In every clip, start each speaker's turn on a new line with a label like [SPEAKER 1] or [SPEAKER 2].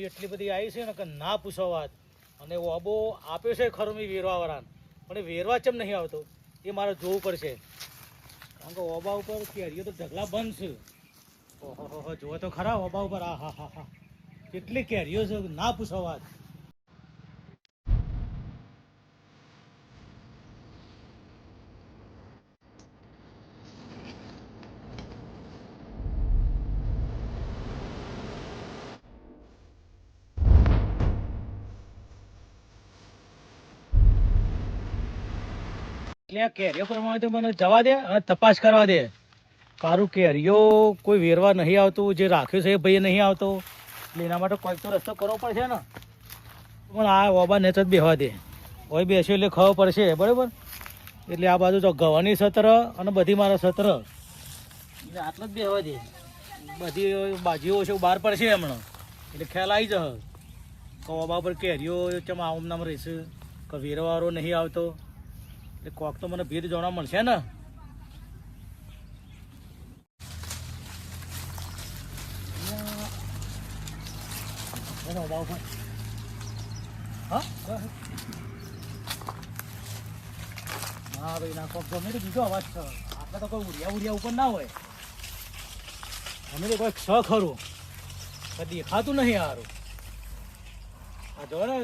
[SPEAKER 1] કેરી એટલી બધી આવી છે ને કે ના પૂછો વાત. અને ઓબો આપ્યો છે ખરો મેં વેરવાવાળાને. પણ એ વેરવા ચમ નહીં આવતો? એ મારે જોવું પડશે. કારણ કે ઓબા ઉપર કેરીઓ તો ઢગલા બંધ છે. ઓહો જુઓ તો ખરા ઓબા ઉપર. આ હા હા હા કેટલી કેરીઓ છે, ના પૂછો વાત. આ કેરીઓ પ્રમાણે તો મને જવા દે અને તપાસ કરવા દે. કારું કેરીઓ કોઈ વેરવા નહીં આવતું, જે રાખ્યું છે એ ભાઈ નહીં આવતો. એટલે એના માટે કોઈક તો રસ્તો કરવો પડશે ને. પણ આ ઓબા નેચર બેહવા દે. હોય બેસ્યો એટલે ખબર પડશે, બરાબર? એટલે આ બાજુ તો ગવાની સત્ર અને બધી મારા સત્ર. એટલે આટલું જ બેહવા દે. બધી બાજીઓ છે, બહાર પડશે હમણાં. એટલે ખ્યાલ આવી જશે. કે ઓબા પર કેરીઓ ચમ આમ નામ રહેશે, કે વેરવારો નહીં આવતો. એટલે કોક તો મને ભેદ જોવા મળશે ને? એનો ભાવ પણ. હા? હા ભાઈ, ના, કોક ગમે તો બીજો અવાજ આપણે તો કોઈ ઉડિયા ઉડિયા ઉપર ના હોય. અમે તો કોઈ ક્ષ ખરું. દેખાતું નહીં હારું. આ જો ને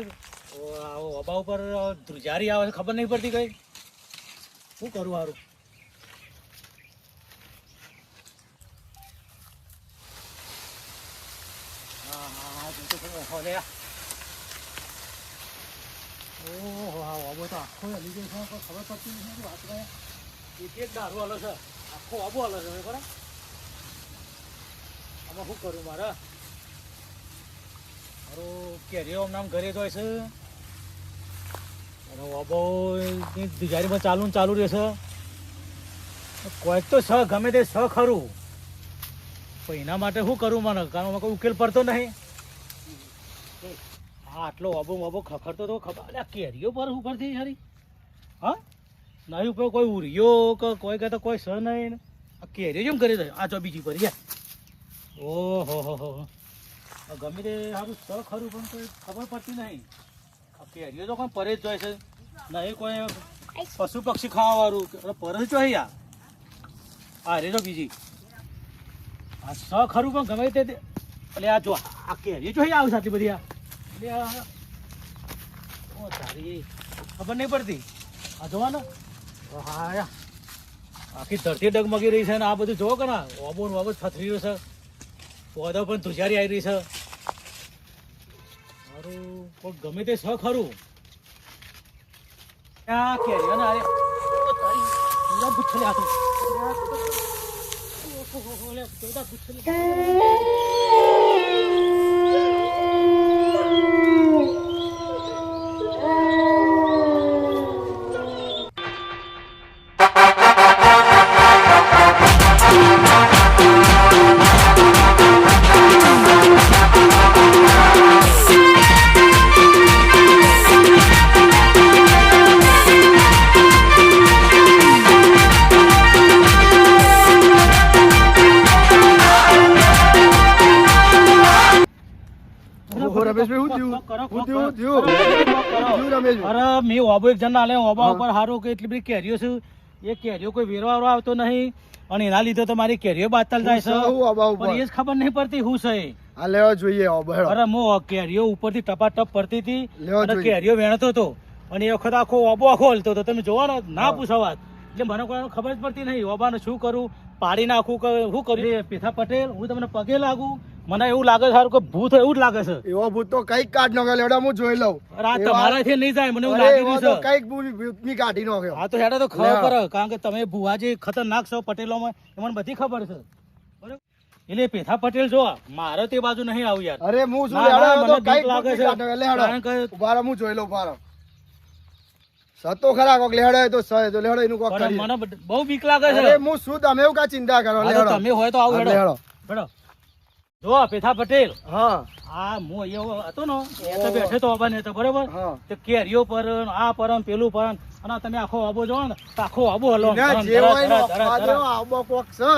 [SPEAKER 1] અબા ઉપર ધ્રુજારી આવે ખબર નહીં પડતી કઈ? શું કરું હારું હા હા હા તો ખરો. ઓહો. ઓહો આખો હલી ગયો ખબર પડતી નથી વાત કરે એક છે આખો અબો હલે છે બરાબર આમાં શું કરું મારે મારું કેરીઓ નામ ઘરે હોય છે અને અબો દિજારીમાં ચાલુ ચાલુ રહેશે. કોઈ તો સ ગમે તે સ ખરું. પણ એના માટે શું કરું મને? કારણ એમાં કોઈ ઉકેલ પડતો નહીં. હા આટલો અબો અબો ખખડતો તો ખબર અલ્યા, કેરીઓ પર ઉપરથી ખરી હા? નહીં ઉપર કોઈ ઉરિયો કે કોઈ કહેતો કોઈ સ નહીં. આ કેરીઓ જેમ કરી દે? આ ચો બીજી પર ઓહો, હો હો ગમે તે સારું સ ખરું પણ કોઈ ખબર પડતી નહીં. કેરીઓ તો કોઈ પરેજ જ જાય છે. નહીં કોઈ પશુ પક્ષી ખાવા વાળું પર જોઈ યાર. આ રે તો બીજી. આ સ ખરું પણ ગમે તે એટલે આ જો, આ કેરી જો આવું સાથે બધી આ. એટલે ઓ તારી, ખબર નહીં પડતી. આ જોવાનો હા. આખી ધરતી ડગમગી રહી છે ને આ બધું જોવો કે ના? ઓબો ઓબો થથરી રહ્યો છે. પોદો પણ ધુજારી આવી રહી છે. મારું કોઈ ગમે તે સ ખરું આ કે ઓ તારી પૂરા ગુચ્છલે ગુચ્છલે ઓબો એક જણ આલે ઓબા. ઉપર હારું કે એટલી બધી કેરીઓ છે. એ કેરીઓ કોઈ વેરવાળો આવતો નહીં. અને એના લીધે તો મારી કેરીઓ બાતલ જાય છે. પણ એ જ ખબર નહીં પડતી હું છે
[SPEAKER 2] આ લેવા જોઈએ
[SPEAKER 1] અરે મો કેરીઓ ઉપરથી ટપાટપ પડતી હતી અને કેરીઓ વેણતો હતો. અને એ વખત આખો ઓબો આખો હલતો હતો. તમે જોવાનો ને. પૂછો વાત. એટલે મને કોઈ ખબર જ પડતી નહીં. ઓબાને શું કરું? પાડી નાખું કે શું કરું? એ પેથા પટેલ હું તમને પગે લાગુ. મને એવું લાગે છે સારું કે ભૂત એવું જ લાગે છે.
[SPEAKER 2] એવો ભૂત તો કંઈક કાઢ નાખ્યો લેવડા હું જોઈ લઉં. એવા-
[SPEAKER 1] તમારાથી નહીં જાય મને એવું લાગી રહ્યું છે.
[SPEAKER 2] કંઈક ભૂતની કાઢી નાખ્યો
[SPEAKER 1] હા તો હેડો તો ખબર પડે કારણ કે તમે ભુવાજી ખતરનાક છો પટેલોમાં એ મને બધી ખબર છે. એટલે પેથા પટેલ જો મારે તે બાજુ નહીં આવું યાર.
[SPEAKER 2] અરે હું શું
[SPEAKER 1] ના,
[SPEAKER 2] તો
[SPEAKER 1] મને
[SPEAKER 2] કંઈક
[SPEAKER 1] લાગે છે. કારણ કે-
[SPEAKER 2] ઊભા હું જોઈ લઉં ઊભા સતો ખરા કોક લેડો તો સહે તો લેડો એનું કોક કરી
[SPEAKER 1] મને બહુ બીક લાગે છે.
[SPEAKER 2] અરે હું શું તમે એવું કા ચિંતા કરો લેડો.
[SPEAKER 1] તમે હોય તો આવું હેડો. હેડો. જો પેથા પટેલ.
[SPEAKER 2] હા.
[SPEAKER 1] આ હું અહીંયા હતો ને એ તો બેઠો તો અબાને તો બરોબર. તે કેરીઓ પર આ પર પેલું પર અને તમે આખો આબો જો ને આખો આબો હલો.
[SPEAKER 2] જે હોય ને. એવો આવો કોક છે,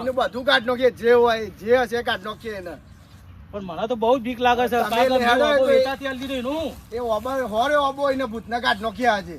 [SPEAKER 2] એને બધું કાઢ નાખીએ જે હોય જે હશે કાઢ નાખીએ એને.
[SPEAKER 1] પણ મને તો બહુ બીક લાગે છે કાંઈ મેં
[SPEAKER 2] તો
[SPEAKER 1] આલી દીધું
[SPEAKER 2] એ ઓબો હોરે ઓબો એને ભૂતના કાઢ નાખ્યા આજે.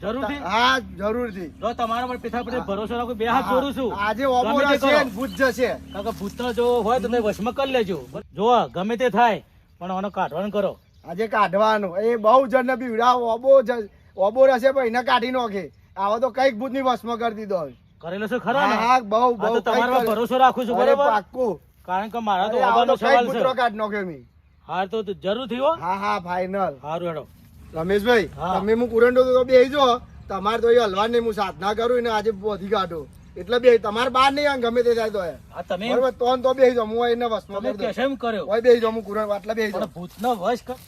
[SPEAKER 1] જરૂરથી?
[SPEAKER 2] હા જરૂરથી.
[SPEAKER 1] જો તમારા પર પિતા પર ભરોસો રાખો બે હાથ જોડું છું.
[SPEAKER 2] આજે ઓબો
[SPEAKER 1] ગમે તે
[SPEAKER 2] રહેશે
[SPEAKER 1] કરો.
[SPEAKER 2] ને ભૂત જશે.
[SPEAKER 1] કારણ કે જો હોય તો તમે વશમાં કરી લેજો. જો ગમે તે થાય પણ આનો કાઢવાનું કરો.
[SPEAKER 2] આજે કાઢવાનું. એ બહુ જણ ને ઓબો જ- ઓબો રહેશે પણ એને કાઢી નાખે. આવો તો કંઈક ભૂતની વસમાં કરી દીધો
[SPEAKER 1] કરેલો છે ખરા
[SPEAKER 2] હા બહુ બહુ
[SPEAKER 1] તમારા પર ભરોસો રાખું છું બરાબર?
[SPEAKER 2] પાક્કું.
[SPEAKER 1] કારણ કે મારા તો ઓબાનો સવાલ છે.
[SPEAKER 2] કાઢી નાખ્યો મેં.
[SPEAKER 1] હાર તો જરૂર થયો?
[SPEAKER 2] હા હા ફાઈનલ
[SPEAKER 1] હારું હેડો.
[SPEAKER 2] રમેશભાઈ. તમે હું કુરંડો તો બેસી જો. તમારે તો એ હલવા નહીં હું સાધના કરું ને આજે વધી કાઢો. એટલે બે તમારે બાર નહીં ગમે તે જાય તો
[SPEAKER 1] તમે
[SPEAKER 2] બરોબર તો તો બેસી જાઓ હું એને વસમાં કરી દઉં
[SPEAKER 1] કર્યો?
[SPEAKER 2] ઓય બેસી જાઓ હું કુરંડ આટલા બેસી જાઉં
[SPEAKER 1] ભૂતનો વશ કર.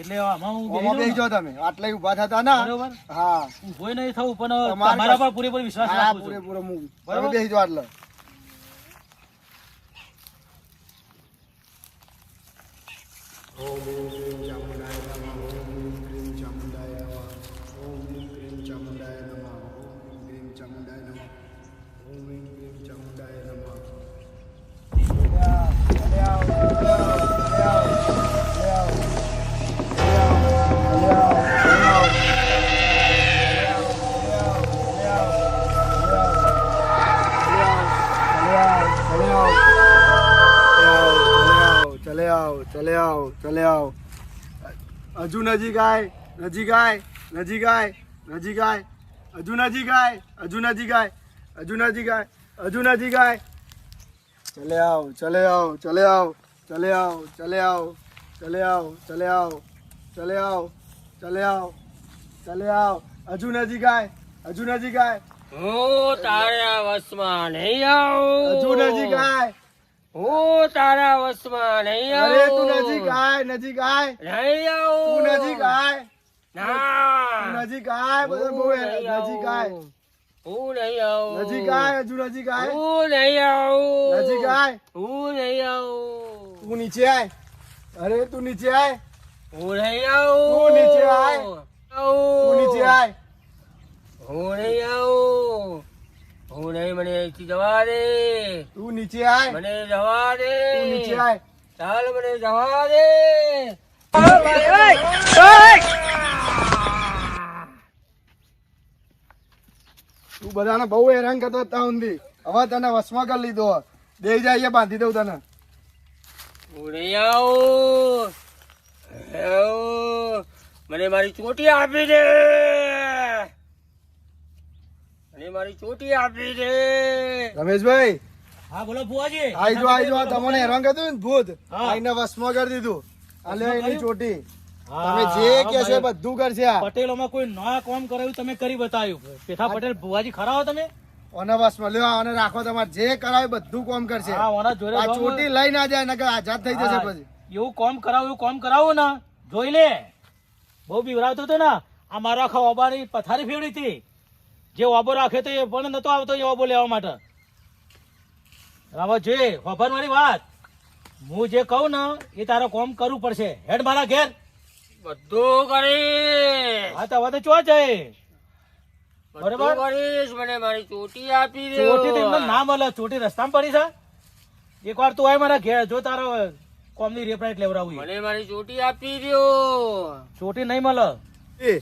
[SPEAKER 1] એટલે આમાં હું
[SPEAKER 2] બેસી
[SPEAKER 1] બેસી
[SPEAKER 2] તમે. આટલા ઊભા થતા ના.
[SPEAKER 1] બરોબર?
[SPEAKER 2] હા.
[SPEAKER 1] ઊભોય નહીં થવું પણ
[SPEAKER 2] તમારે
[SPEAKER 1] પર પૂરેપૂરો વિશ્વાસ રાખું છું.
[SPEAKER 2] પૂરેપૂરો હું.
[SPEAKER 1] બરોબર?
[SPEAKER 2] બેસી જાઓ આટલા. Om Jamunai Namah. ચલે આવ ચલે આવ હજુ નજીક આય નજીક આય નજીક આય નજીક આય હજુ નજીક આય હજુ નજીક આય હજુ નજીક આય હજુ નજીક આય ચલે આવ ચલે આવ ચલે આવ ચલે આવ ચલે આવ ચલે આવ ચલે આવ ચલે આવ ચલે આવ ચલે આવ હજુ નજીક આય હજુ નજીક આય
[SPEAKER 3] હું તારા વસમાં નહીં આવું
[SPEAKER 2] હજુ નજીક આય
[SPEAKER 3] હું તારા વશમાં નહીં
[SPEAKER 2] અરે તું નજીક આય નજીક આય.
[SPEAKER 3] નહીં આવું.
[SPEAKER 2] તું નજીક આય.
[SPEAKER 3] ના.
[SPEAKER 2] નજીક આય બધા બહુ નજીક આય.
[SPEAKER 3] હું નહીં આવું.
[SPEAKER 2] નજીક આય હજુ નજીક આય.
[SPEAKER 3] હું નહીં આવું.
[SPEAKER 2] નજીક આય.
[SPEAKER 3] હું નહીં આવું.
[SPEAKER 2] તું નીચે આય. અરે તું નીચે આય.
[SPEAKER 3] હું નહીં આવું.
[SPEAKER 2] તું નીચે આય. તું નીચે આય.
[SPEAKER 3] હું નહીં આવું. હું નહીં મને અહીંથી જવા દે.
[SPEAKER 2] તું નીચે આય.
[SPEAKER 3] મને જવા દે.
[SPEAKER 2] તું નીચે આય.
[SPEAKER 3] ચાલ મને જવા દે.
[SPEAKER 2] તું બધાને બહુ હેરાન કરતો હતા ઊંધી હવે તને વસમાં કરી લીધો. દે જાય બાંધી દઉં તને.
[SPEAKER 3] ઉડી આવું. મને મારી ચોટી આપી દે. મને મારી ચોટી આપી દે
[SPEAKER 2] રમેશભાઈ
[SPEAKER 1] હા બોલો બુઆજી
[SPEAKER 2] આઈ જો આઈ જો તમને હેરાન કર્યું ને ભૂત?
[SPEAKER 1] હા.
[SPEAKER 2] આઈને વસમાં કરી દીધું. આલે એની ચોટી. તમે જે કે
[SPEAKER 1] છે
[SPEAKER 2] બધું કરશે આ.
[SPEAKER 1] પટેલોમાં કોઈ નવા કોમ કરાયું તમે કરી બતાવ્યું. પેથા પટેલ ભુવાજી ખરા હો તમે?
[SPEAKER 2] ઓને વસમાં. લ્યો આને રાખો તમારે. જે કરાવે બધું કોમ કરશે.
[SPEAKER 1] હા ઓના જોડે
[SPEAKER 2] આ ચોટી લઈ ના જાય નકર આઝાદ થઈ જશે પછી.
[SPEAKER 1] એવું કોમ કરાવું એવું કોમ કરાવો ને. જોઈ લે. બહુ બીવરાવતો હતો ને. આ મારા આખા ઓબાની પથારી ફેવડી હતી. જે ઓબો રાખે તો એ પણ નતો આવતો એ ઓબો લેવા માટે. હવે જોઈએ ખબર મારી વાત. હું જે કહું ને એ તારો કોમ કરવું પડશે. હેડ મારા ઘેર.
[SPEAKER 3] બધું કરી
[SPEAKER 1] હા તો હવે તો ચો જાય બરોબર.
[SPEAKER 3] કરીશ મને મારી ચોટી આપી દે.
[SPEAKER 1] ચોટી તો ના મળે ચોટી રસ્તામાં પડી છે? એક વાર તું આય મારા ઘેર જો તારો કોમની રેપરાઈટ લેવડાવું
[SPEAKER 3] મને મારી ચોટી આપી દો.
[SPEAKER 1] ચોટી નહીં મળે.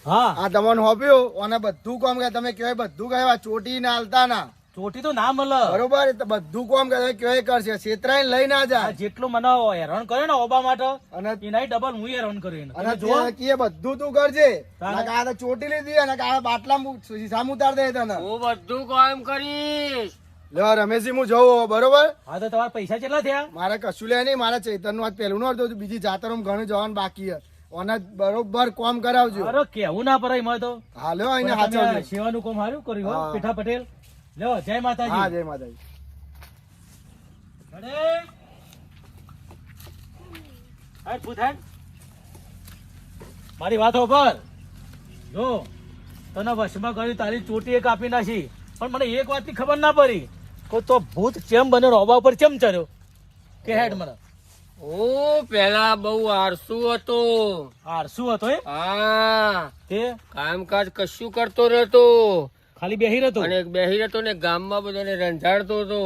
[SPEAKER 1] હા.
[SPEAKER 2] આ તમને હોપ્યો અને બધું કોમ કે તમે કહેવાય બધું કહેવાય ચોટી ના હાલતા ના.
[SPEAKER 1] ચોટી તો ના મળે
[SPEAKER 2] બરોબર બધું કોમ કરે તમે કહેવાય કરશે. છેતરાઈને લઈ ના જાય.
[SPEAKER 1] જેટલું મને હેરાન કર્યો ને ઓબા માટે
[SPEAKER 2] અને
[SPEAKER 1] એના ડબલ હું હેરાન કર્યું.
[SPEAKER 2] અને જો કે કીએ બધું તું કરજે. કાલે ચોટી લીધી અને કાલે બાટલા સામ ઉતાર દે તને.
[SPEAKER 3] હું બધું કામ કરીશ.
[SPEAKER 2] લે રમેશજી હું જવું બરોબર?
[SPEAKER 1] હા તો તમારા પૈસા કેટલા થયા?
[SPEAKER 2] મારે કશું લે નહીં. મારે ચૈતનનું આજ પેલું નું હતું. બીજી જાતર ઘણું જવાનું બાકી છે. ઓને બરોબર કોમ કરાવજો.
[SPEAKER 1] અરે કેવું ના પરાય મને તો.
[SPEAKER 2] હા લ્યો એને
[SPEAKER 1] પણ તમે
[SPEAKER 2] હાચવજો.
[SPEAKER 1] સેવાનું કામ સારું કર્યું હો, પીઠા પટેલ. લ્યો જય
[SPEAKER 2] હા જય માતાજી.
[SPEAKER 1] અરે હેડ, ભૂત મારી વાત પર જો તને વશમાં કર્યું તારી ચોટી એક આપી નાખી. પણ મને એક વાતની ખબર ના પડી. કે તો ભૂત ચેમ બને રોબા ઉપર ચેમ ચડ્યો? કે હેડ મને.
[SPEAKER 3] હું પેલા બહુ આરસુ હતો.
[SPEAKER 1] આરસુ હતો એ
[SPEAKER 3] હા.
[SPEAKER 1] તે?
[SPEAKER 3] કામકાજ કશું કરતો રહેતો.
[SPEAKER 1] ખાલી બેહી રહેતો?
[SPEAKER 3] અને બેહી રહેતો ને ગામમાં બધાને રંજાડતો હતો.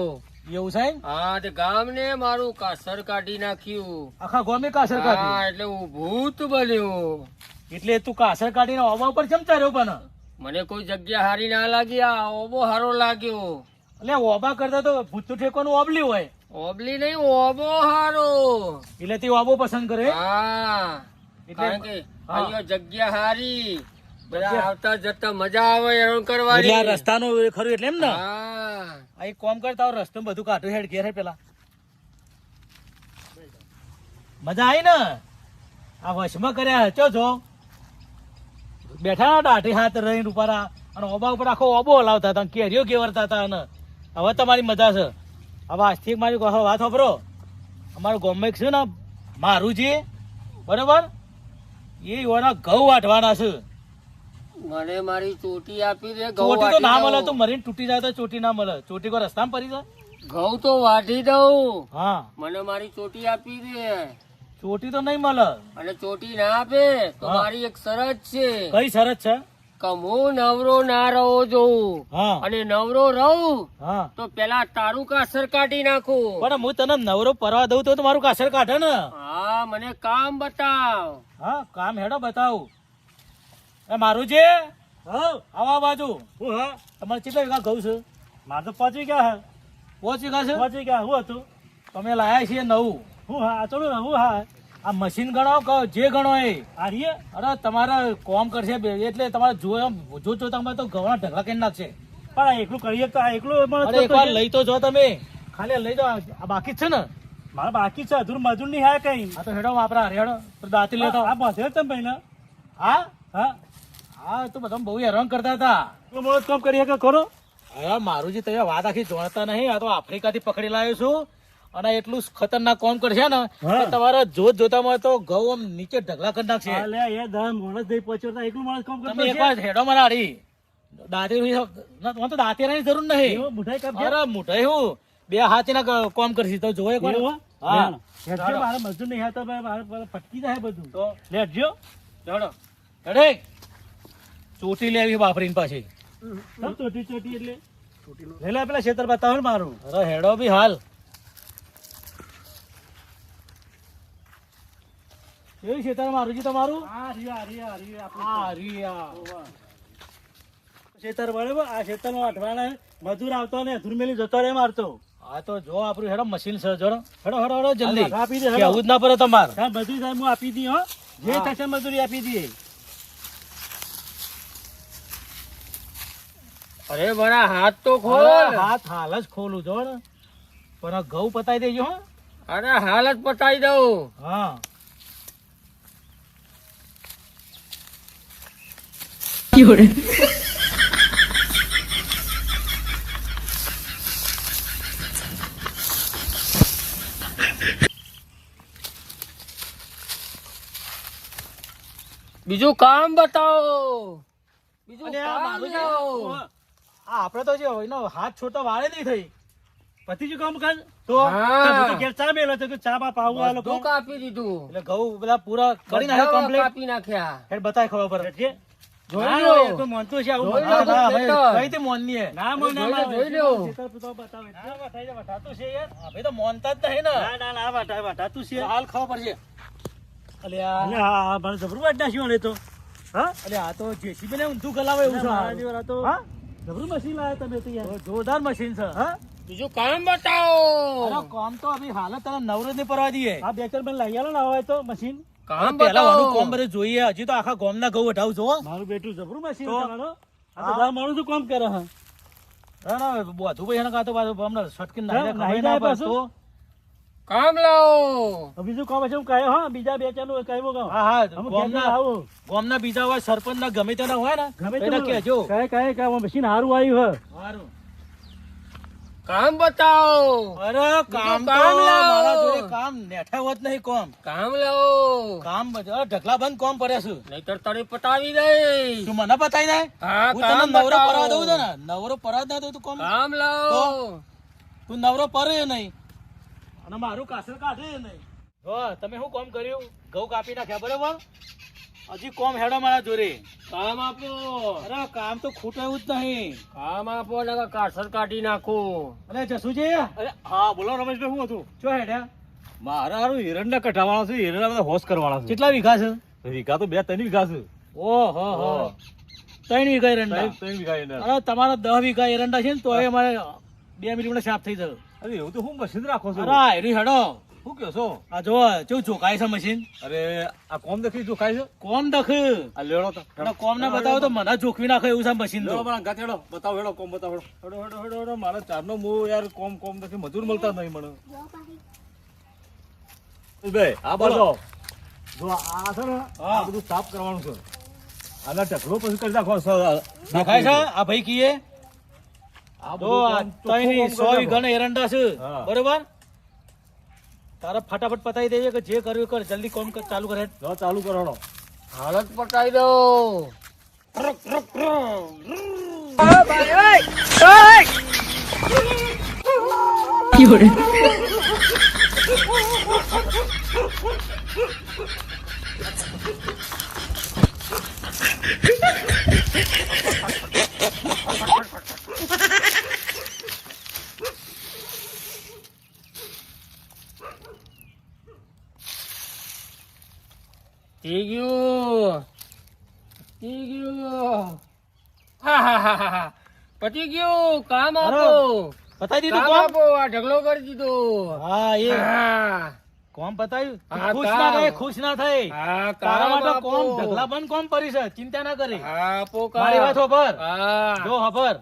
[SPEAKER 1] એવું સાહેબ
[SPEAKER 3] હા તે ગામ ને મારું કાસર કાઢી નાખ્યું.
[SPEAKER 1] આખા ગોમે કાસર
[SPEAKER 3] હા એટલે હું ભૂત બન્યો.
[SPEAKER 1] એટલે તું કાસર કાઢીને ઓબા ઉપર ચમતા રહ્યો પણ?
[SPEAKER 3] મને કોઈ જગ્યા હારી ના લાગી આ ઓબો હારો લાગ્યો.
[SPEAKER 1] એટલે ઓબા કરતા તો ભૂત ઠેકવાનું ઓબલી હોય.
[SPEAKER 3] ઓબલી નહીં ઓબો હારો.
[SPEAKER 1] એટલે તે ઓબો પસંદ કરે?
[SPEAKER 3] હા. કારણ કે અહીંયા જગ્યા હારી. બધા આવતા જતા મજા આવે
[SPEAKER 1] એટલે
[SPEAKER 3] કરવાની.
[SPEAKER 1] આ રસ્તાનો ખરું એટલે એમ ને?
[SPEAKER 3] હા.
[SPEAKER 1] આ એક કોમ કરતા રસ્તો બધું કાઢું હેડ ઘેર પેલા. મજા આવી ને? આ વશમાં કર્યા હચો છો બેઠા દાઢી હાથ રહીને ઉપારા અને ઓબા ઉપર આખો ઓબો હલાવતા હતા કેરીઓ કેવરતા હતા અને હવે તમારી મજા છે. હવે આજથી મારી વાત વાપરો અમારું ગામમાં એક છે ને મારું છે બરોબર? એ એના ઘઉં વાટવાના છે.
[SPEAKER 3] મને મારી ચોટી આપી દે
[SPEAKER 1] ચોટી તો ના મળે તો મરીને તૂટી જાય તો ચોટી ના મળે. ચોટી કો રસ્તામાં પડી જાય?
[SPEAKER 3] ઘઉં તો વાટી દઉં.
[SPEAKER 1] હા.
[SPEAKER 3] મને મારી ચોટી આપી દે.
[SPEAKER 1] ચોટી તો નહીં મળે.
[SPEAKER 3] અને ચોટી ના આપે તો મારી એક શરત છે.
[SPEAKER 1] કઈ શરત છે?
[SPEAKER 3] હું નવરો ના રહો જોઉં
[SPEAKER 1] હા.
[SPEAKER 3] અને નવરો રહું
[SPEAKER 1] હા.
[SPEAKER 3] તો પેલા તારું કાસર કાઢી નાખું.
[SPEAKER 1] પણ હું તને નવરો પરવા દઉં તો મારું કાસર કાઢે ને?
[SPEAKER 3] હા મને કામ બતાવ.
[SPEAKER 1] હા કામ હેડો બતાવું. એ મારું છે હા. આવા બાજુ. હું હા. તમારે ચિત્ર વીઘા ઘઉં છે? મારે તો પાંચ વીઘા હે. પાંચ વીઘા છે? પાંચ વીઘા હું હતું? તમે લાયા છીએ નવું. હું હા ચલો ને હું હા. આ મશીન ગણો કહો જે ગણો એ. આર્ય અરે તમારે કોમ કરશે એટલે તમારે જો જો જો તમે તો ઘઉંના ઢગલા કરી નાખશે. પણ એકલું કરીએ તો એકલું અરે એકવાર લઈ તો જો તમે. ખાલી લઈ જાઓ આ બાકી જ છે ને? મારે બાકી છે અધૂર મજૂર નહીં હા કઈ. આ તો હેડો વાપરા હેડો તો દાંતી લેતો. આ બધે તમે પહેલા. હા? હા. હા તો બધા બહુ હેરાન કરતા હતા. તો મોડો કામ કરીએ કે કરો અરે મારું જે તમે વાત આખી જોણતા નહીં આ તો આફ્રિકાથી પકડી લાવ્યો છું. અને એટલું ખતરનાક કોમ કરશે ને તમારે તમારા જોત જોતામાં તો ઘઉં આમ નીચે ઢગલા કરી નાખશે. તમે એકવાર હેડો મારા હારી દાંતે ના, તો દાંતેરાની જરૂર નહીં. અરે મુઠાઈ હું? બે હાથીના ના કોમ કરશી. તો જોયે એકવાર. હા. મારે મજૂર નહીં હતા મારે ફટકી જાય બધું. તો લેજો ચડો હેડે. ચોટી લેવી બાપરીને પાછી. ચોટી ચોટી એટલે? પેલા ખેતર બતાવો મારું. અરે હેડો બી હાલ. કેવું ખેતર મારું છે તમારું? આ રિયા રિયા રિયા આ રિયા. ખેતર બરાબર આ ખેતરમાં અઠવાડિયે મજૂર આવતો ને ધુરમેલી જતો રે મારતો આ તો જો આપણું હેડો મશીન છે જો હેડો હેડો હેડો જલ્દી. આપી દે કેવું જ ના પડે તમારે. હા બધું સાહેબ હું આપી દી હો. જે થશે મજૂરી આપી દઈએ.
[SPEAKER 3] અરે બરા હાથ તો ખોલ.
[SPEAKER 1] હાથ હાલ જ ખોલું જો પણ ઘઉં પતાવી દેજો હો.
[SPEAKER 3] અરે હાલ જ પતાવી દઉં.
[SPEAKER 1] હા.
[SPEAKER 3] બીજું કામ બતાવો. બીજું કામ
[SPEAKER 1] મારું જે-
[SPEAKER 3] લાવો.
[SPEAKER 1] આ આપણે તો જે એનો હાથ છોટો વાળે નહીં થઈ. પતિજી કામ કર. તો ઘેર ચા મેલો તો કે ચા બાપ આવું આ લોકો?
[SPEAKER 3] કાપી દીધું.
[SPEAKER 1] એટલે ઘઉં બધા પૂરા કરી
[SPEAKER 3] નાખ્યા
[SPEAKER 1] કમ્પ્લીટ
[SPEAKER 3] કાપી નાખ્યા.
[SPEAKER 1] બતાય ખબર પડે. આવું ના, ના? ના. ના, ના. ના, ને. ને જોરદાર મશીન છે.
[SPEAKER 3] બીજું કામ બતાવો.
[SPEAKER 1] કામ તો હાલત તને નવરો જ પરવા દઈએ. આ બે ચાર લઈ આલો ને હવે તો મશીન
[SPEAKER 3] કામ
[SPEAKER 1] પેલા
[SPEAKER 3] વાનું
[SPEAKER 1] કોમ બધું જોઈએ. હજી તો આખા ગામના ઘઉં વઢાવું જો
[SPEAKER 4] મારું બેટું જબરું મશીન
[SPEAKER 1] તો?
[SPEAKER 4] તમારો આ તો દસ માણસનું કામ કરે હા.
[SPEAKER 1] ના ના બધું ભાઈ એને કાતો પાછું હમણાં સટકીને નાહી
[SPEAKER 4] નાહી
[SPEAKER 1] ના
[SPEAKER 4] પાછું?
[SPEAKER 1] તો.
[SPEAKER 3] કામ લાવો.
[SPEAKER 4] બીજું કામ છે હું કહ્યું હા બીજા બે ચારનું કહ્યું કામ
[SPEAKER 1] હા હા ના
[SPEAKER 4] આવો?
[SPEAKER 1] ગામના બીજા હોય સરપંચ ના ગમે તેના હોય ને
[SPEAKER 4] ગમે
[SPEAKER 1] તેના એને
[SPEAKER 4] તે
[SPEAKER 1] કહેજો.
[SPEAKER 4] કહે કહે કે મશીન સારું આવ્યું હે.
[SPEAKER 1] સારું.
[SPEAKER 3] કામ બતાવો.
[SPEAKER 1] અરે કામ
[SPEAKER 3] કામ લાવો.
[SPEAKER 1] મારા જોડે કામ નેઠાવત નહીં કોમ.
[SPEAKER 3] કામ લાવો.
[SPEAKER 1] કામ બધા ઢગલા બંધ કોમ પડે છે.
[SPEAKER 3] નહીતર તને પતાવી દે
[SPEAKER 1] તું મને પતાવી દે?
[SPEAKER 3] હા
[SPEAKER 1] હું તને નવરો. પરવા દઉં છું ને. નવરો પરવા ના દઉં તું કોમ.
[SPEAKER 3] કામ લાવો.
[SPEAKER 1] તું? નવરો પરે નહીં. અને મારું કાસર કાઢે નહીં. જો તમે શું કોમ કર્યું? ઘઉં કાપી નાખ્યા બરોબર? હજી કોમ હેડો મારા જોડે.
[SPEAKER 3] કામ આપો.
[SPEAKER 1] અરે કામ તો ખૂટાયું જ નહીં.
[SPEAKER 3] કામ આપો ને કાસર કાઢી નાખો.
[SPEAKER 1] અરે જસુજી.
[SPEAKER 4] અરે હા બોલો રમેશભાઈ શું હતું?
[SPEAKER 1] ચો હેડ્યા
[SPEAKER 4] મારા હારું હિરણના કઢાવાળા છે હિરણ બધા હોશ કરવાના છે.
[SPEAKER 1] કેટલા વીઘા છે?
[SPEAKER 4] વીઘા તો બે ત્રણ વીઘા છે.
[SPEAKER 1] ઓહો. હો ત્રણ વીઘા એરંડા
[SPEAKER 4] ત્રણ વીઘા એરંડા
[SPEAKER 1] અરે તમારા દસ વીઘા એરંડા છે ને તો એ અમારે બે મિનિટ સાફ થઈ જશે.
[SPEAKER 4] અરે એવું તો હું મશીન રાખો છો.
[SPEAKER 1] અરે હેડો.
[SPEAKER 4] શું કહો છો?
[SPEAKER 1] આ જો જો ચોખાય છે મશીન?
[SPEAKER 4] અરે આ કોમ દેખી જો ખાય છે?
[SPEAKER 1] કોમ દખ.
[SPEAKER 4] આ લેડો તો.
[SPEAKER 1] કોમ ને બતાવો તો મને જોખવી નાખે એવું છે મશીન તો.
[SPEAKER 4] પણ મારા બતાવો હેડો કોમ બતાવો હેડો. હેડો હેડો હેડો મારા ચારનો મો યાર કોમ કોમ દેખી મજૂર મળતા નહીં મને. બે આ બોલો. જો આ છે ને આ બધું સાફ કરવાનું છે. આના ટકલો પછી કરી નાખો
[SPEAKER 1] દેખાય છે? આ ભાઈ કીએ?
[SPEAKER 4] આ
[SPEAKER 1] તો
[SPEAKER 4] સોય
[SPEAKER 1] ત્રણ સો
[SPEAKER 4] કરી
[SPEAKER 1] એરંડા છે.
[SPEAKER 4] હા.
[SPEAKER 1] બરોબર? તારે ફટાફટ પતાવી દેજે કે જે કર્યું કર જલ્દી કોમ કર- ચાલુ કરે.
[SPEAKER 4] જો ચાલુ કરવાનો
[SPEAKER 3] હાલત પટાઈ દો થઈ ગયું થઈ ગયું હા હા હા હા હા પતી ગયું કામ આપો.
[SPEAKER 1] પતાવી દીધું
[SPEAKER 3] કામ આપો આ ઢગલો કરી દીધો.
[SPEAKER 1] હા એ.
[SPEAKER 3] હા.
[SPEAKER 1] કોમ પતાવ્યું ખુશ ના થાય ખુશ ના થાય. તારા માટે કોમ ઢગલા બંધ કોમ છે. ચિંતા ના કરી. મારી વાત ખબર જો ખબર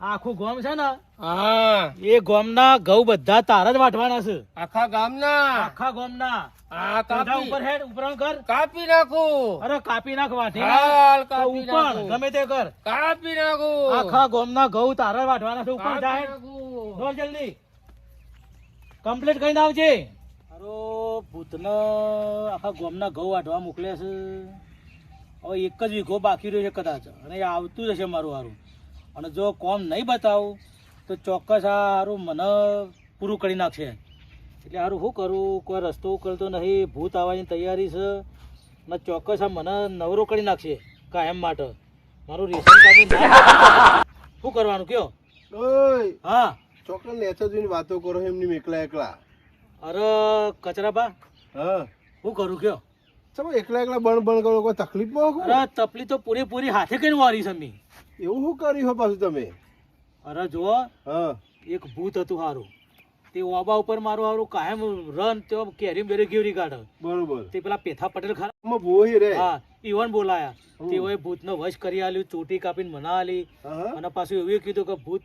[SPEAKER 1] આખું ગોમ છે ને
[SPEAKER 3] હા.
[SPEAKER 1] એ ગોમના ઘઉં બધા તારા જ વાટવાના છે.
[SPEAKER 3] આખા ગામના?
[SPEAKER 1] આખા ગોમ
[SPEAKER 3] હા
[SPEAKER 1] બધા
[SPEAKER 3] કાપી.
[SPEAKER 1] ઉપર હેડ ઉપરણ કર
[SPEAKER 3] કાપી નાખું.
[SPEAKER 1] અરે કાપી નાખ વાટી
[SPEAKER 3] હાલ કાપી
[SPEAKER 1] ઉપર ગમે તે કર
[SPEAKER 3] કાપી નાખું.
[SPEAKER 1] આખા ગોમના ઘઉં તારા વાઢવાના વાટવાના છે ઉપર જાય બોલ જલ્દી. કમ્પ્લીટ કરીને આવજે. અરો ભૂતને આખા ગોમના ઘઉં વાટવા મોકલે છે. હવે એક જ વીઘો બાકી રહ્યો છે કદાચ. અને એ આવતું જ હશે મારું હારું. અને જો કોમ નહીં બતાવું તો ચોક્કસ આ હારું મને પૂરું કરી નાખશે. એટલે હારું શું કરું? કોઈ રસ્તો ઉકળતો નહીં ભૂત આવવાની તૈયારી છે. ને ચોક્કસ આ મને નવરો કરી નાખશે કાયમ માટે. મારું રેશન કાર્ડ શું કરવાનું કયો?
[SPEAKER 5] ઓય
[SPEAKER 1] હા.
[SPEAKER 5] ચોક્કસ નેચર જોઈને વાતો કરો એમની એકલા એકલા.
[SPEAKER 1] અરે કચરાબા?
[SPEAKER 5] હા.
[SPEAKER 1] શું કરું કયો?
[SPEAKER 5] ચલો એકલા એકલા બણ બણ કરો કોઈ તકલીફમાં
[SPEAKER 1] અરે તકલીફ તો પૂરેપૂરી હાથે કઈ વારી છે મેં
[SPEAKER 5] એવું શું કર્યું હો પાછું તમે?
[SPEAKER 1] અરે જુઓ.
[SPEAKER 5] હા.
[SPEAKER 1] એક ભૂત હતું હારું. તે ઓબા ઉપર મારું હારું કાયમ રન તે કેરી બેરી ગીરી કાઢે.
[SPEAKER 5] બરોબર.
[SPEAKER 1] તે પેલા પેથા પટેલ ખરા
[SPEAKER 5] ભોહી રે.
[SPEAKER 1] હા ઈવન બોલાયા. તેઓએ ભૂતનો વશ કરી આલ્યું ચોટી કાપીને મના આલી અને પાછું એવું કીધું કે ભૂત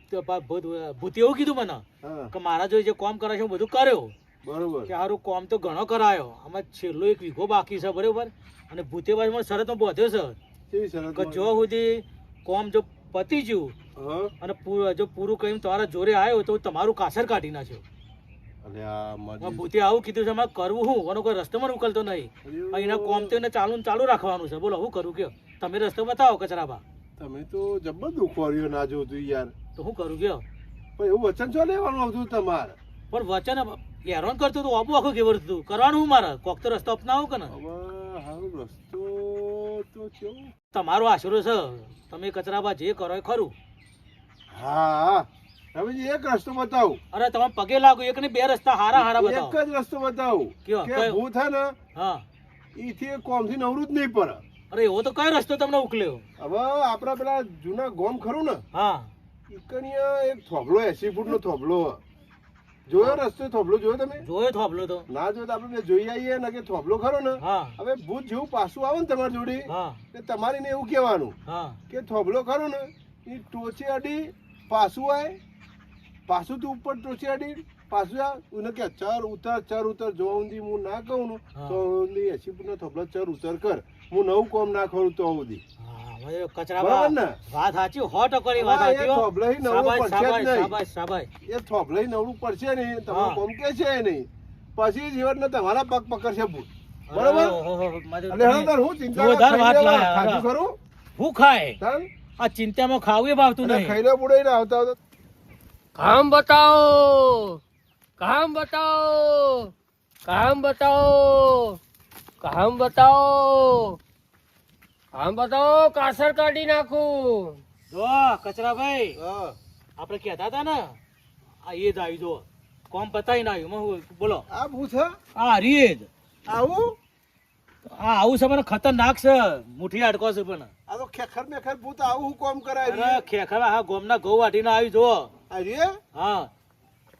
[SPEAKER 1] ભૂત ભૂતે એવું કીધું મને કે મારા જોઈ જે કોમ કરે છે હું બધું કર્યો.
[SPEAKER 5] બરોબર.
[SPEAKER 1] કે હારું કોમ તો ઘણો કરાયો. આમાં છેલ્લો એક વીઘો બાકી છે બરોબર? અને ભૂતે બાજુ મને શરતમાં બોધ્યો છે. કે જો સુધી કોમ જો પતી ગયું અને જો પૂરું કહ્યું તમારા જોડે આવ્યો તો તમારું કાસર કાઢી નાખ્યો. ભૂતે આવું કીધું છે અમારે કરવું હું એનો કોઈ રસ્તો માં ઉકલતો નહીં. અહીંયા એના કોમ તો એને ચાલુ ચાલુ રાખવાનું છે. બોલો હું કરું કયો? તમે રસ્તો બતાવો કચરાબા
[SPEAKER 5] તમે તો જબર દુખવાળીઓ ના જોતું યાર.
[SPEAKER 1] તો હું કરું કયો?
[SPEAKER 5] પણ એવું વચન છો લેવાનું આવતું તમારે?
[SPEAKER 1] પણ વચન હેરાન કરતું હતું આબુ આખું કેવું હતું? કરવાનું હું મારે? કોક તો રસ્તો અપનાવો કે ને?
[SPEAKER 5] રસ્તો તો
[SPEAKER 1] તમારો આશરો છે. તમે કચરાબા જે કરો એ ખરું.
[SPEAKER 5] હા. તમે જે એક રસ્તો બતાવો.
[SPEAKER 1] અરે તમે પગે લાગો એક ને બે રસ્તા હારા હારા
[SPEAKER 5] એક જ રસ્તો બતાવો. કે? ભૂત હે ને
[SPEAKER 1] હા.
[SPEAKER 5] ઈથી કોમથી નવરું જ નહીં પડે.
[SPEAKER 1] અરે એવો તો કયો રસ્તો તમને ઉકલ્યો?
[SPEAKER 5] હવે આપણા પેલા જૂના ગોમ ખરું ને
[SPEAKER 1] હા.
[SPEAKER 5] ઈકણિયા એક થોભલો એસી ફૂટ નો થોભલો જોયો રસ્તો થોભલો જોયો તમે?
[SPEAKER 1] જોયો થોભલો તો.
[SPEAKER 5] ના જોયો તો આપણે જોઈ આવીએ ને કે થોભલો ખરો ને. હવે ભૂત જેવું પાછું આવે ને તમારી જોડે કે તમારી ને એવું કહેવાનું કે થોભલો ખરો ને એ ટોચે અડી પાછું આય પાછું તું ઉપર ટોચે અડી પાછું એને કે ચર ઉતર ચર ઉતર જો સુધી હું ના કહું ને તો સુધી એસી ફૂટ નો થોભલો ચર ઉતર કર. હું નવું કોમ ના ખોલું તો સુધી
[SPEAKER 1] હા, હવે
[SPEAKER 5] ને? તમારું કોમ કે છે નહીં. પછી જીવન તમારા પગ પકડશે ભૂત. બરોબર? હું ચિંતા
[SPEAKER 1] હા. ખાય? આ ચિંતામાં ખાવું એ ભાવતું નહીં.
[SPEAKER 5] ખાઈ લે બુડે ને આવતા આવતા.
[SPEAKER 3] કામ બતાવો કામ બતાવો કામ બતાવો કામ બતાવો કામ બતાવો કાસર કાઢી નાખું.
[SPEAKER 1] જો કચરાભાઈ
[SPEAKER 5] હા
[SPEAKER 1] આપણે કહેતા હતા ને આ એ જ આવી જો. કોમ પતાવીને આવ્યું માં હું બોલો.
[SPEAKER 5] આ ભૂત છે?
[SPEAKER 1] આ હરી જ.
[SPEAKER 5] આવું?
[SPEAKER 1] આ આવું છે મને ખતરનાક છે. મુઠ્ઠી અડકો છે પણ.
[SPEAKER 5] આ તો ખેખર મેખર ભૂત આવું કોમ કરાય
[SPEAKER 1] અરે ખેખર હા ગોમના ગૌ વાટીને આવી જો
[SPEAKER 5] આ રે
[SPEAKER 1] હા.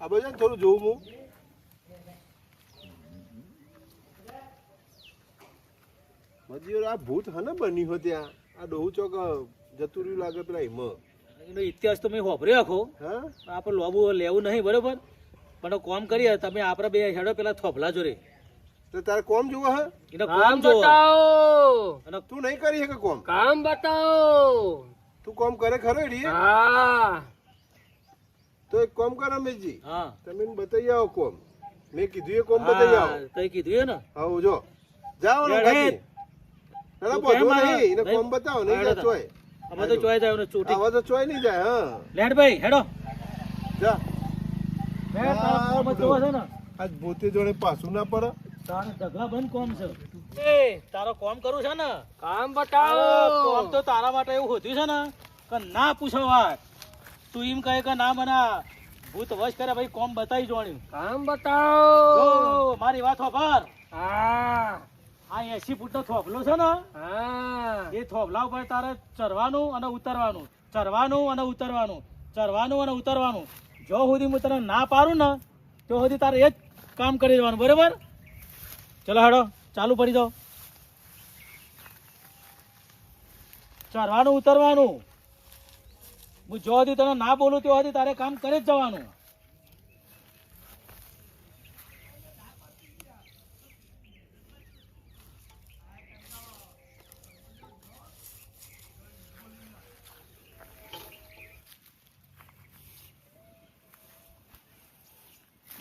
[SPEAKER 5] આ બધું ને થોડું જોઉં હું. મજીર આ ભૂત હને બની હો ત્યાં? આ ડોહુ ચોક જતું રહ્યું લાગે પેલા હિમ
[SPEAKER 1] એનો ઇતિહાસ તો મેં હોભર્યો આખો.
[SPEAKER 5] હા?
[SPEAKER 1] આપણે લોબુ લેવું નહીં બરોબર? પણ કોમ કરીએ તમે આપણે બે હેડો પેલા થોભલા જોડે.
[SPEAKER 5] તો તારે કોમ જોવો હે?
[SPEAKER 1] એટલે
[SPEAKER 3] કામ બતાવો.
[SPEAKER 1] અને
[SPEAKER 5] તું નહીં કરી શકે કોમ.
[SPEAKER 3] કામ બતાવો.
[SPEAKER 5] તું કોમ કરે ખરો રી
[SPEAKER 3] હા?
[SPEAKER 5] તો એક કોમ કર રમેશજી
[SPEAKER 1] હા.
[SPEAKER 5] તમે બતાવી આવો કોમ. મેં કીધું એ કોમ બતાવી આવો.
[SPEAKER 1] હા, તઈ કીધું ને.
[SPEAKER 5] હા જો. જાઓ ને
[SPEAKER 1] હેડ,
[SPEAKER 5] ના
[SPEAKER 1] આ-
[SPEAKER 5] નહીં. એને કોમ બતાવો નહીં જા ચોય.
[SPEAKER 1] અમે તો ચોય જાય ને ચોટી.
[SPEAKER 5] આવા તો ચોય નહીં જાય હા.
[SPEAKER 1] લેડ ભાઈ હેડો.
[SPEAKER 5] જા.
[SPEAKER 1] લેટ તારો કોમ જોવો છે ને.
[SPEAKER 5] આજ ભૂતે જોડે પાછું ના પડે.
[SPEAKER 1] તારે બંધ કોમ છે. એ તારો કોમ કરું છે ને?
[SPEAKER 3] કામ
[SPEAKER 1] આ કોમ તો તારા માટે એવું હોતું છે ને કે ના પૂછો વાત. તું એમ કહે કે ના મના ભૂત વશ કરે ભાઈ કોમ બતાવી જોણ્યું.
[SPEAKER 3] કામ બતાવો.
[SPEAKER 1] મારી વાત
[SPEAKER 3] હા.
[SPEAKER 1] આ એસી ફૂટ નો થોભલો છે ને
[SPEAKER 3] હા.
[SPEAKER 1] એ થોભલા ઉપર તારે ચરવાનું અને ઉતરવાનું. ચરવાનું અને ઉતરવાનું. ચરવાનું અને ઉતરવાનું. જો સુધી હું તને ના પાડું ને તો સુધી તારે એ જ કામ કરી દેવાનું. બરોબર? ચલો હેડો, ચાલુ પડી દો ચાલવાનું ઉતરવાનું. હું જો હતી તને ના બોલું તો હતી તારે કામ કરે જ જવાનું.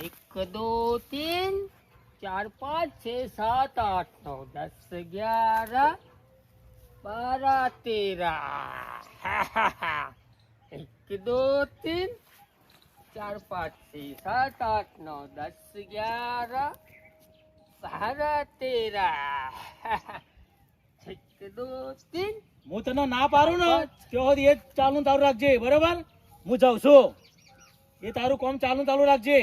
[SPEAKER 3] એક, દો, તીન. ચાર પાંચ છ સાત આઠ નવ દસ અગિયાર બાર તેરા. એક દો તીન. ચાર પાંચ છ સાત આઠ નવ દસ અગિયાર બાર તેરા. એક દો તીન.
[SPEAKER 1] હું તને ના પારું ને તો એ ચાલુ તારું રાખજે બરોબર? હું જાઉં છું. એ તારું કોમ ચાલુ ચાલુ રાખજે.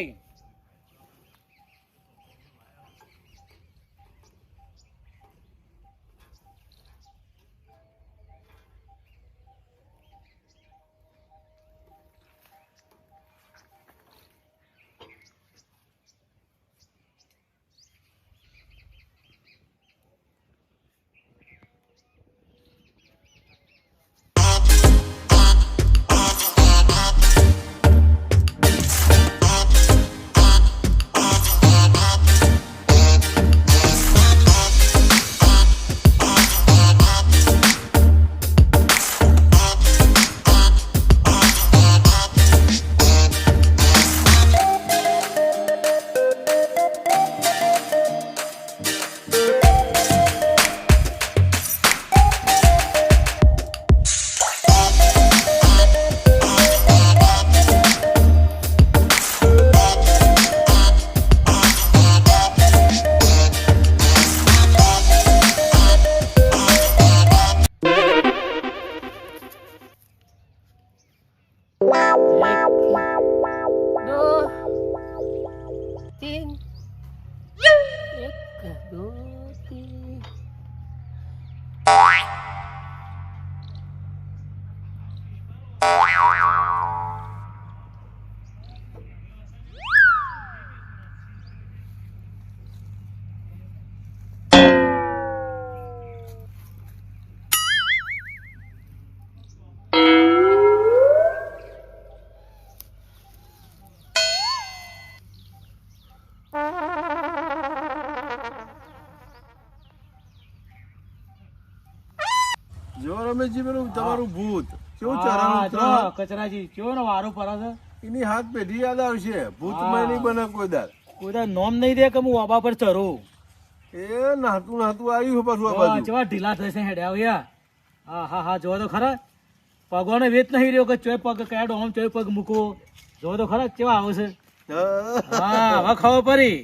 [SPEAKER 5] રમેશજી પેલું તમારું ભૂત. કેવું ચારણ
[SPEAKER 1] કચરાજી કેવો ને વારો પર છે?
[SPEAKER 5] એની હાથ પેઢી યાદ આવશે. ભૂત નહીં બને કોઈ દાર
[SPEAKER 1] કોઈ દાડો નોમ નહીં દે કે હું આબા પર ચરું?
[SPEAKER 5] એ નાતું નાતું આવ્યું પાછું આ બાજુ.
[SPEAKER 1] ચેવા ઢીલા થશે હેડ્યા આવ્યા હા. હા હા જોવો તો ખરા. પગોને વેચ નહીં રહ્યો કે ચોય પગ કયા ડોમ ચોય પગ મૂકવો? જોવો તો ખરા કેવા આવશે હા. હવે ખબર પડી.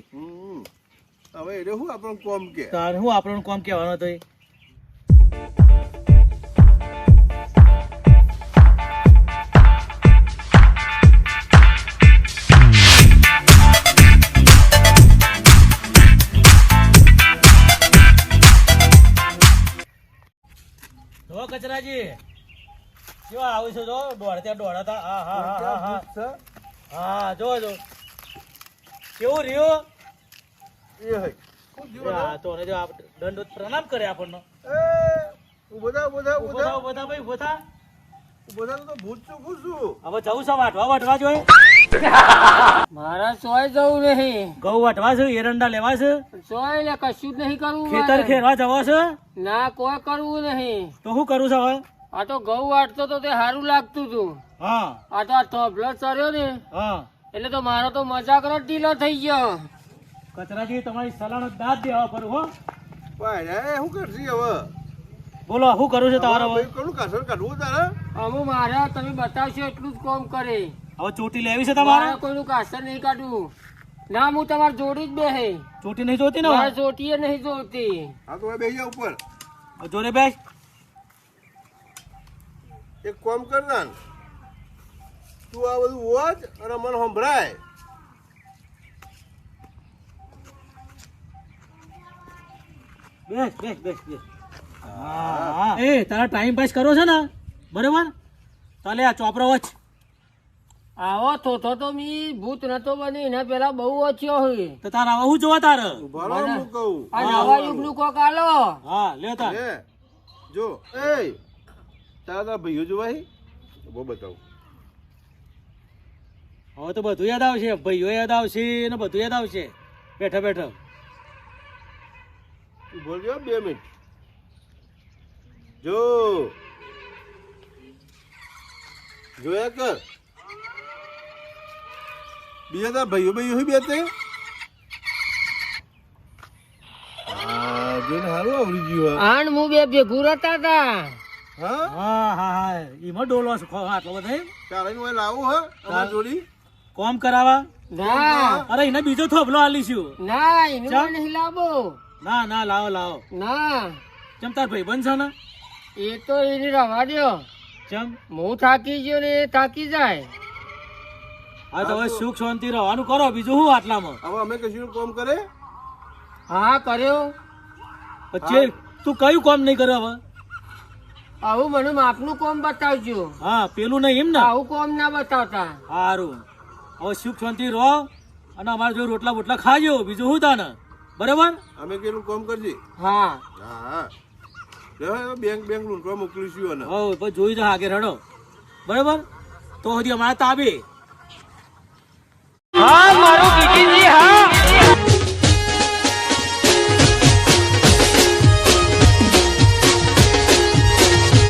[SPEAKER 5] હવે એટલે શું આપણો કોમ કે?
[SPEAKER 1] તાર હું આપણો કોમ કહેવાનો હતો કચરાજી. કેવા આવું છું જો? દોડતા દોડતા. હા હા હા હા હા. હા જો જો. કેવું રહ્યું?
[SPEAKER 5] એ હઈ.
[SPEAKER 1] હા. તો ને જો આપ દંડ પ્રણામ કરે આપણને.
[SPEAKER 5] એ, બધા બધા બધા થા
[SPEAKER 1] ભાઈ
[SPEAKER 5] ઊભો થા તો ભૂત છું, છું.
[SPEAKER 1] હવે જવું છે વાટવા વાટવા જોઈએ
[SPEAKER 3] મારા સોય જવું નહીં.
[SPEAKER 1] ઘઉં વાટવા છે એરંડા લેવા છે.
[SPEAKER 3] સોય ને કશું જ નહીં કરવું
[SPEAKER 1] ખેતર ખેરવા જવા છે?
[SPEAKER 3] ના કોઈ કરવું નહીં.
[SPEAKER 1] તો શું કરું છે હવે?
[SPEAKER 3] આ તો ઘઉં વાટતો તો તે સારું લાગતું તું
[SPEAKER 1] હા.
[SPEAKER 3] આ તો આ થોભલો ચર્યો ને.
[SPEAKER 1] હા.
[SPEAKER 3] એટલે તો મારો તો મજાક નો ઢીલો થઈ ગયો.
[SPEAKER 1] કચરાજી તમારી સલાહ દાંત દેવા પર હો.
[SPEAKER 5] ભાઈ, શું કરશી હવે?
[SPEAKER 1] બોલો શું કરું છે તમારે
[SPEAKER 5] કોનું કાઢવું તારે?
[SPEAKER 3] અમુ મારે તમે બતાવશો એટલું જ કોમ કરે.
[SPEAKER 1] હવે ચોટી લેવી છે તમારે?
[SPEAKER 3] કોઈનું કાસર નહીં કાઢવું. ના હું તમાર જોડી જ બેહે
[SPEAKER 1] ચોટી નહીં જોતી ને
[SPEAKER 3] મારે ચોટી નહીં જોતી.
[SPEAKER 5] હા તો બેસી ઉપર.
[SPEAKER 1] જોડે બેસ.
[SPEAKER 5] એક કામ કર ના તું આ બધું વોચ અને મને સંભળાય.
[SPEAKER 1] બેસ બેસ બેસ બેસ. એ તારા ટાઈમ પાસ કરો છે ને? બરાબર? તાલે આ ચોપરો વચ.
[SPEAKER 3] આવો થોથો તો મી ભૂત નતો બની એના પેલા બહુ ઓછો હોય
[SPEAKER 1] તો તારા આવા શું જોવા તારે?
[SPEAKER 5] ઊભા હું કહું.
[SPEAKER 3] આ નવા યુગનું કોક આલો.
[SPEAKER 1] હા લે તાર.
[SPEAKER 5] હે જો. એ તારા ભાઈઓ જોવા હી? બહુ બતાવું.
[SPEAKER 1] હવે તો બધું યાદ આવશે ભાઈઓ યાદ આવશે ને બધું યાદ આવશે. બેઠા બેઠા.
[SPEAKER 5] તું બોલજો બે મિનિટ. જો. જોયા કર. બીજા તારા ભાઈઓ ભાઈઓ હી બે તે હા.
[SPEAKER 3] આણ બે ભેગું રહેતા હતા
[SPEAKER 5] હા?
[SPEAKER 1] હા હા હા. એમાં ડોલો છે ખો- આટલો બધો?
[SPEAKER 5] તારે હું લાવું હા? અમારી જોડી?
[SPEAKER 1] કોમ કરાવા
[SPEAKER 3] ના.
[SPEAKER 1] અરે એને બીજો થોભલો આલીશું
[SPEAKER 3] ના એનું નહીં લાવો
[SPEAKER 1] ના ના લાવો લાવો.
[SPEAKER 3] ના.
[SPEAKER 1] ચમ તાર ભાઈ બનશે ને?
[SPEAKER 3] એ તો એની રવા દ્યો.
[SPEAKER 1] ચમ?
[SPEAKER 3] હું થાકી ગયો ને એ થાકી જાય.
[SPEAKER 1] હા તો હવે સુખ શાંતિ રહેવાનું કરો બીજું શું આટલામાં?
[SPEAKER 5] હવે અમે કશું કામ કરે?
[SPEAKER 3] હા કર્યો.
[SPEAKER 1] પછી તું કયું કામ નહીં કરે હવે?
[SPEAKER 3] આવું મને માપનું કોમ બતાવજો.
[SPEAKER 1] હા પેલું નહીં એમ ને?
[SPEAKER 3] આવું કોમ ના બતાવતા.
[SPEAKER 1] સારું હવે સુખ શાંતિ રહો અને અમારે જો રોટલા બોટલા ખાજો બીજું શું તાને? બરાબર?
[SPEAKER 5] અમે કેટલું કોમ કરજે?
[SPEAKER 3] હા
[SPEAKER 5] હા. બેંક બેંક લૂંટવા મોકલીશું અને
[SPEAKER 1] હવ પછી જોઈ જા આગળ રડો બરાબર? તો હજી અમારા તાબે
[SPEAKER 3] હા મારું કીધી હા.